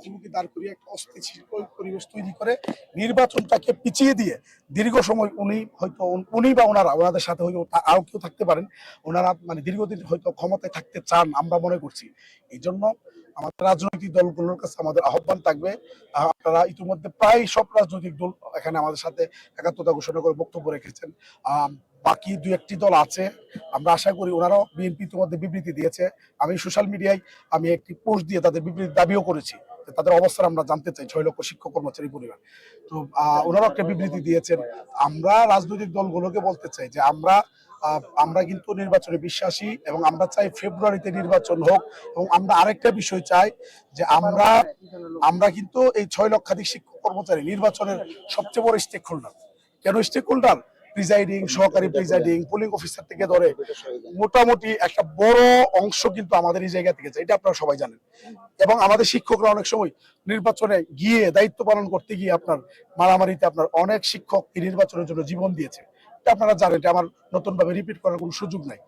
মুখোমুখি দাঁড় করিয়ে একটা অস্থিতিশীল পরি- পরিবেশ তৈরি করে নির্বাচনটাকে পিছিয়ে দিয়ে দীর্ঘ সময় উনি হয়তো উনি বা ওনারা, ওনাদের সাথে হয়তো আরও কেউ থাকতে পারেন। ওনারা মানে দীর্ঘদিন হয়তো ক্ষমতায় থাকতে চান আমরা মনে করছি। এই জন্য আমাদের রাজনৈতিক দলগুলোর কাছে আমাদের আহ্বান থাকবে। আপনারা ইতিমধ্যে প্রায় সব রাজনৈতিক দল এখানে আমাদের সাথে একাত্মতা ঘোষণা করে বক্তব্য রেখেছেন। বাকি দু একটি দল আছে। আমরা আশা করি ওনারাও বিএনপি ইতিমধ্যে বিবৃতি দিয়েছে। আমি সোশ্যাল মিডিয়ায় আমি একটি পোস্ট দিয়ে তাদের বিবৃতি দাবিও করেছি। তাদের অবস্থান আমরা জানতে চাই ছয় লক্ষ শিক্ষক কর্মচারী পরিবার। তো আহ, ওনারাও একটা বিবৃতি দিয়েছেন। আমরা রাজনৈতিক দলগুলোকে বলতে চাই যে আমরা আমরা কিন্তু নির্বাচনে বিশ্বাসী এবং আমরা চাই ফেব্রুয়ারিতে নির্বাচন হোক এবং আমরা আরেকটা বিষয় চাই যে আমরা আমরা কিন্তু এই ছয় লক্ষাধিক শিক্ষক কর্মচারী নির্বাচনের সবচেয়ে বড় স্টেক হোল্ডার কেন স্টেক হোল্ডার প্রিজাইডিং সহকারী প্রিজাইডিং পুলিং অফিসার থেকে ধরে মোটামুটি একটা বড় অংশ কিন্তু আমাদের এই জায়গা থেকে যায় এটা আপনারা সবাই জানেন। এবং আমাদের শিক্ষকরা অনেক সময় নির্বাচনে গিয়ে দায়িত্ব পালন করতে গিয়ে আপনার মারামারিতে আপনার অনেক শিক্ষক এই নির্বাচনের জন্য জীবন দিয়েছে। এটা আপনারা জানেন এটা আমার নতুন ভাবে রিপিট করার কোনো সুযোগ নাই।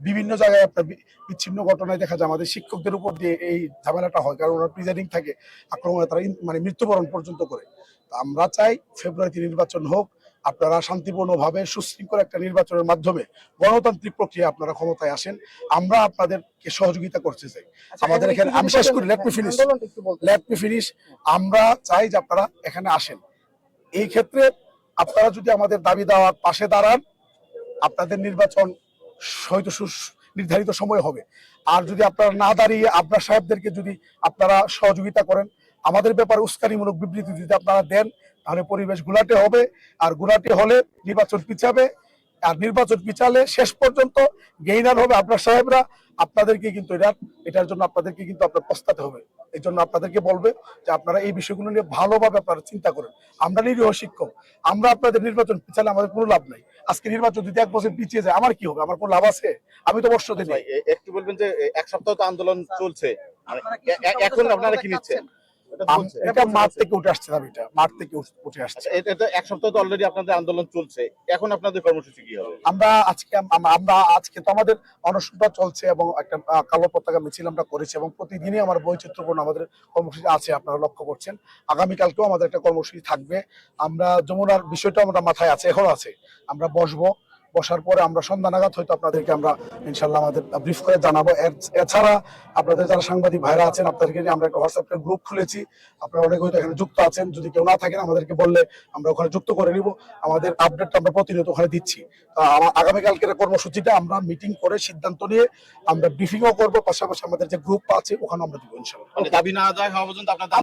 বিভিন্ন জায়গায় আপনার বিচ্ছিন্ন ঘটনায় দেখা যায় আমাদের শিক্ষকদের উপর দিয়ে এই ঝামেলাটা হয় কারণ ওরা প্রিজাইডিং থাকে আক্রমণে তারা মানে মৃত্যুবরণ পর্যন্ত করে। আমরা চাই ফেব্রুয়ারিতে নির্বাচন হোক আপনারা শান্তিপূর্ণভাবে সুশৃঙ্খল একটা নির্বাচনের মাধ্যমে গণতান্ত্রিক প্রক্রিয়া আপনারা ক্ষমতায় আসেন আমরা আপনাদেরকে সহযোগিতা করতে চাই। আমাদের এখানে আমি শেষ করি let me finish let me finish আমরা চাই যে আপনারা এখানে আসেন। এই ক্ষেত্রে আপনারা যদি আমাদের দাবি দেওয়ার পাশে দাঁড়ান আপনাদের নির্বাচন হয়তো সুস- নির্ধারিত সময় হবে। আর যদি আপনারা না দাঁড়িয়ে আপনার সাহেবদেরকে যদি আপনারা সহযোগিতা করেন আমাদের ব্যাপারে উস্কানিমূলক বিবৃতি যদি আপনারা দেন তাহলে পরিবেশ গুলাটে হবে আর গুলাটে হলে নির্বাচন পিছাবে আর নির্বাচন পিছালে শেষ পর্যন্ত গেইনার হবে আপনার সাহেবরা আপনাদেরকে কিন্তু এটা এটার জন্য আপনাদেরকে কিন্তু আপনার পস্তাতে হবে। এই জন্য আপনাদেরকে বলবে যে আপনারা এই বিষয়গুলো নিয়ে ভালোভাবে আপনারা চিন্তা করেন। আমরা নিরীহ শিক্ষক আমরা আপনাদের নির্বাচন পিছালে আমাদের কোনো লাভ নাই। আজকে নির্বাচন যদি এক বছর পিছিয়ে যায় আমার কি হবে? আমার কোনো লাভ আছে? আমি তো বর্ষ দিই ভাই, একটু বলবেন যে এক সপ্তাহ তো আন্দোলন চলছে। মানে এখন আপনারা কি নিচ্ছেন? এটা মাঠ থেকে উঠে আসছে দাবিটা। মাঠ থেকে উঠে আসছে। এটা- এটা এক সপ্তাহ তো অলরেডি আপনাদের আন্দোলন চলছে। এখন আপনাদের কর্মসূচি কি হবে? আমরা আজকে আমরা তো আমাদের অনশনটা চলছে এবং একটা কালো পতাকা মিছিল আমরা করেছি এবং প্রতিদিনই আমার বৈচিত্র্যপূর্ণ আমাদের কর্মসূচি আছে আপনারা লক্ষ্য করছেন। আগামীকালকেও আমাদের একটা কর্মসূচি থাকবে। আমরা যমুনার বিষয়টা আমরা মাথায় আছে এখনও আছে। আমরা বসবো। বসার পরে আমরা সন্ধ্যা নাগাদ হয়তো আপনাদেরকে আমরা ইনশাল্লাহ আমাদের ব্রিফ করে জানাব। এছাড়া আপনাদের যারা সাংবাদিক ভাইরা আছেন, আপনাদেরকে আমরা একটা হোয়াটসঅ্যাপ গ্রুপ খুলেছি। আপনারা অনেকে হয়তো এখানে যুক্ত আছেন, যদি কেউ না থাকেন আমাদেরকে বললে আমরা ওখানে যুক্ত করে নিব। আমাদের আপডেটটা আমরা প্রতিনিয়ত ওখানে দিচ্ছি। আগামীকালকের কর্মসূচিটা আমরা মিটিং করে সিদ্ধান্ত নিয়ে আমরা ব্রিফিংও করব, পাশাপাশি আমাদের যে গ্রুপ আছে ওখানে আমরা দিব ইনশাল্লাহ মানে দাবি না আদায় হওয়া পর্যন্ত আপনাদের